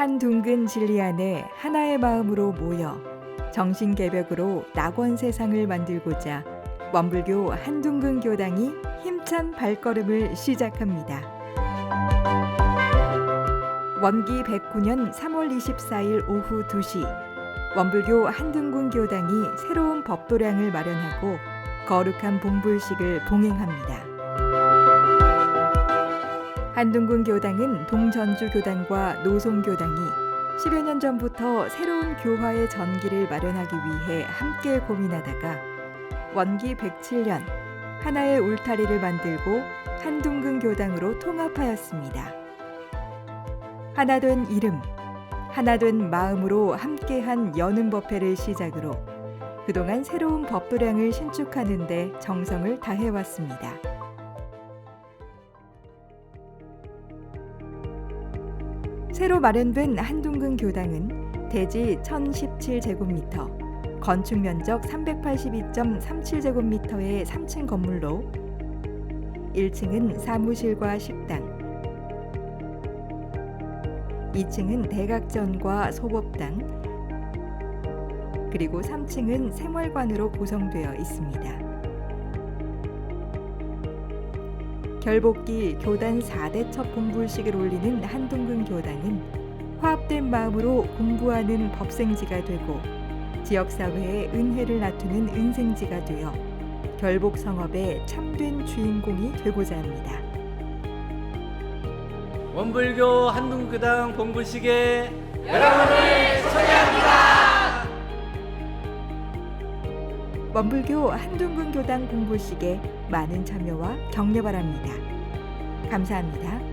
맑은 진리 안에 하나의 마음으로 모여 정신개벽으로 낙원 세상을 만들고자 원불교 한둥근 교당이 힘찬 발걸음을 시작합니다. 원기 109년 3월 24일 오후 2시 원불교 한둥군 교당이 새로운 법도량을 마련하고 거룩한 봉불식을 봉행합니다. 한둥군 교당은 동전주 교당과 노송 교당이 10여 년 전부터 새로운 교화의 전기를 마련하기 위해 함께 고민하다가 원기 107년 하나의 울타리를 만들고 한둥근 교당으로 통합하였습니다. 하나된 이름, 하나된 마음으로 함께한 여는 법회를 시작으로 그동안 새로운 법도량을 신축하는 데 정성을 다해왔습니다. 새로 마련된 한둥근 교당은 대지 1017제곱미터, 건축 면적 382.37제곱미터의 3층 건물로 1층은 사무실과 식당, 2층은 대각전과 소법당, 그리고 3층은 생활관으로 구성되어 있습니다. 결복기 교단 4대 첫 공불식을 올리는 한동근 교당은 화합된 마음으로 공부하는 법생지가 되고 지역사회에 은혜를 나누는 은생지가 되어 결복 성업의 참된 주인공이 되고자 합니다. 원불교 한둥교당 봉불식에 원불교 한둥근 교당 공부식에 많은 참여와 격려 바랍니다. 감사합니다.